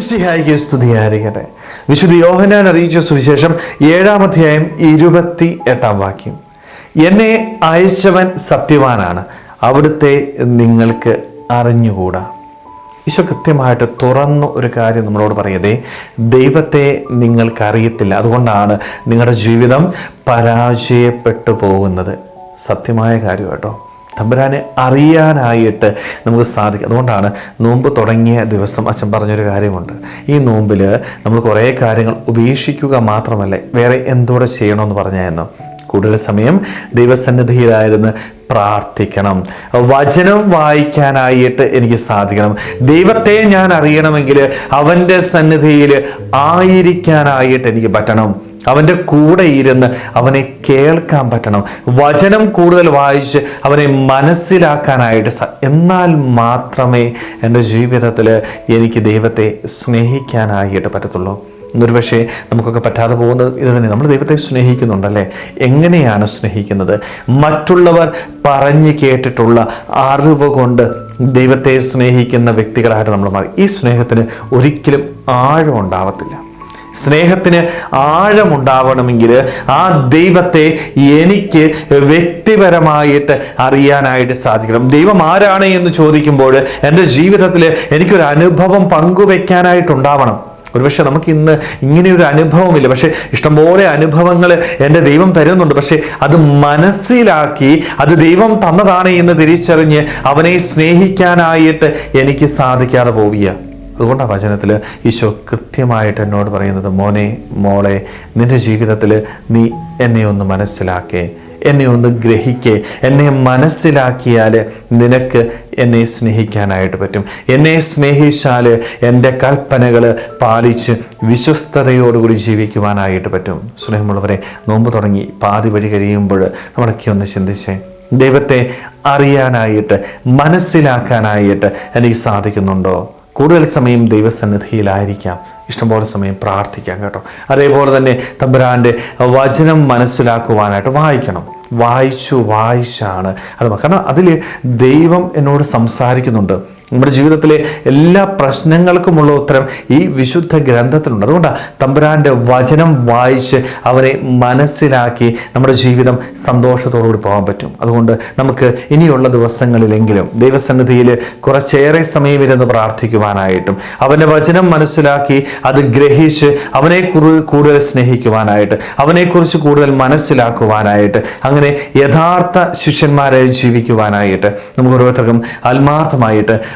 സിഹായിക്ക് സ്തുതിയായിരിക്കട്ടെ വിശുദ്ധ യോഹനാൻ അറിയിച്ച സുവിശേഷം ഏഴാം അധ്യായം ഇരുപത്തി എട്ടാം വാക്യം. എന്നെ അയച്ചവൻ സത്യവാനാണ്. അവിടുത്തെ നിങ്ങൾക്ക് അറിഞ്ഞുകൂടാ. ഈശോ കൃത്യമായിട്ട് തുറന്നു ഒരു കാര്യം നമ്മളോട് പറയതേ ദൈവത്തെ നിങ്ങൾക്ക് അറിയത്തില്ല അതുകൊണ്ടാണ് നിങ്ങളുടെ ജീവിതം പരാജയപ്പെട്ടു പോകുന്നത്. സത്യമായ കാര്യം കേട്ടോ. തമ്പുരാനെ അറിയാനായിട്ട് നമുക്ക് സാധിക്കും. അതുകൊണ്ടാണ് നോമ്പ് തുടങ്ങിയ ദിവസം അച്ഛൻ പറഞ്ഞൊരു കാര്യമുണ്ട്. ഈ നോമ്പിൽ നമ്മൾ കുറേ കാര്യങ്ങൾ ഉപേക്ഷിക്കുക മാത്രമല്ല വേറെ എന്തോടെ ചെയ്യണമെന്ന് പറഞ്ഞായിരുന്നു കൂടുതൽ സമയം ദൈവസന്നിധിയിലായിരുന്നു പ്രാർത്ഥിക്കണം. വചനം വായിക്കാനായിട്ട് എനിക്ക് സാധിക്കണം. ദൈവത്തെ ഞാൻ അറിയണമെങ്കിൽ അവന്റെ സന്നിധിയിൽ ആയിരിക്കാനായിട്ട് എനിക്ക് പറ്റണം. അവന്റെ കൂടെ ഇരുന്ന് അവനെ കേൾക്കാൻ പറ്റണം. വചനം കൂടുതൽ വായിച്ച് അവനെ മനസ്സിലാക്കാനായിട്ട് എന്നാൽ മാത്രമേ എന്റെ ജീവിതത്തിൽ എനിക്ക് ദൈവത്തെ സ്നേഹിക്കാനായിട്ട് പറ്റത്തുള്ളൂ. ഒരുപക്ഷെ നമുക്കൊക്കെ പറ്റാതെ പോകുന്നത് ഇത് തന്നെ. നമ്മൾ ദൈവത്തെ സ്നേഹിക്കുന്നുണ്ടല്ലേ? എങ്ങനെയാണ് സ്നേഹിക്കുന്നത്? മറ്റുള്ളവർ പറഞ്ഞു കേട്ടിട്ടുള്ള അറിവ് കൊണ്ട് ദൈവത്തെ സ്നേഹിക്കുന്ന വ്യക്തികളായിട്ട് നമ്മൾ മാറി. ഈ സ്നേഹത്തിന് ഒരിക്കലും ആഴം ഉണ്ടാവത്തില്ല. സ്നേഹത്തിന് ആഴമുണ്ടാവണമെങ്കിൽ ആ ദൈവത്തെ എനിക്ക് വ്യക്തിപരമായിട്ട് അറിയാനായിട്ട് സാധിക്കണം. ദൈവം ആരാണ് എന്ന് ചോദിക്കുമ്പോൾ എന്റെ ജീവിതത്തിൽ എനിക്കൊരു അനുഭവം പങ്കുവെക്കാനായിട്ടുണ്ടാവണം. ഒരുപക്ഷെ നമുക്ക് ഇന്ന് ഇങ്ങനെ ഒരു അനുഭവമില്ല. പക്ഷെ ഇഷ്ടംപോലെ അനുഭവങ്ങൾ എന്റെ ദൈവം തരുന്നുണ്ട്. പക്ഷെ അത് മനസ്സിലാക്കി അത് ദൈവം തന്നതാണ് എന്ന് തിരിച്ചറിഞ്ഞ് അവനെ സ്നേഹിക്കാനായിട്ട് എനിക്ക് സാധിക്കാതെ അതുകൊണ്ടാണ് വചനത്തിൽ ഈശോ കൃത്യമായിട്ട് എന്നോട് പറയുന്നത് മോനെ മോളെ നിന്റെ ജീവിതത്തിൽ നീ എന്നെ ഒന്ന് മനസ്സിലാക്കേ എന്നെ ഒന്ന് ഗ്രഹിക്കേ എന്നെ മനസ്സിലാക്കിയാൽ നിനക്ക് എന്നെ സ്നേഹിക്കാനായിട്ട് പറ്റും. എന്നെ സ്നേഹിച്ചാൽ എന്റെ കൽപ്പനകൾ പാലിച്ച് വിശ്വസ്തതയോടുകൂടി ജീവിക്കുവാനായിട്ട് പറ്റും. സ്നേഹമുള്ളവരെ നോമ്പ് തുടങ്ങി പാതി വഴി കഴിയുമ്പോൾ നമ്മളൊക്കെ ഒന്ന് ചിന്തിച്ചേ ദൈവത്തെ അറിയാനായിട്ട് മനസ്സിലാക്കാനായിട്ട് എനിക്ക് സാധിക്കുന്നുണ്ടോ? കൂടുതൽ സമയം ദൈവസന്നിധിയിലായിരിക്കാം. ഇഷ്ടംപോലെ സമയം പ്രാർത്ഥിക്കാം കേട്ടോ. അതേപോലെ തന്നെ തമ്പുരാന്റെ വചനം മനസ്സിലാക്കുവാനായിട്ട് വായിക്കണം. വായിച്ചു വായിച്ചാണ് അത്. കാരണം അതിൽ ദൈവം എന്നോട് സംസാരിക്കുന്നുണ്ട്. നമ്മുടെ ജീവിതത്തിലെ എല്ലാ പ്രശ്നങ്ങൾക്കുമുള്ള ഉത്തരം ഈ വിശുദ്ധ ഗ്രന്ഥത്തിലുണ്ട്. അതുകൊണ്ടാണ് തമ്പുരാന്റെ വചനം വായിച്ച് അവനെ മനസ്സിലാക്കി നമ്മുടെ ജീവിതം സന്തോഷത്തോടുകൂടി പോകാൻ പറ്റും. അതുകൊണ്ട് നമുക്ക് ഇനിയുള്ള ദിവസങ്ങളിലെങ്കിലും ദൈവസന്നിധിയിൽ കുറച്ചേറെ സമയം ഇരുന്ന് പ്രാർത്ഥിക്കുവാനായിട്ടും അവന്റെ വചനം മനസ്സിലാക്കി അത് ഗ്രഹിച്ച് അവനെ കൂടുതൽ സ്നേഹിക്കുവാനായിട്ട് അവനെക്കുറിച്ച് കൂടുതൽ മനസ്സിലാക്കുവാനായിട്ട് അങ്ങനെ യഥാർത്ഥ ശിഷ്യന്മാരായി ജീവിക്കുവാനായിട്ട് നമുക്ക് ഓരോരുത്തർക്കും ആത്മാർത്ഥമായിട്ട്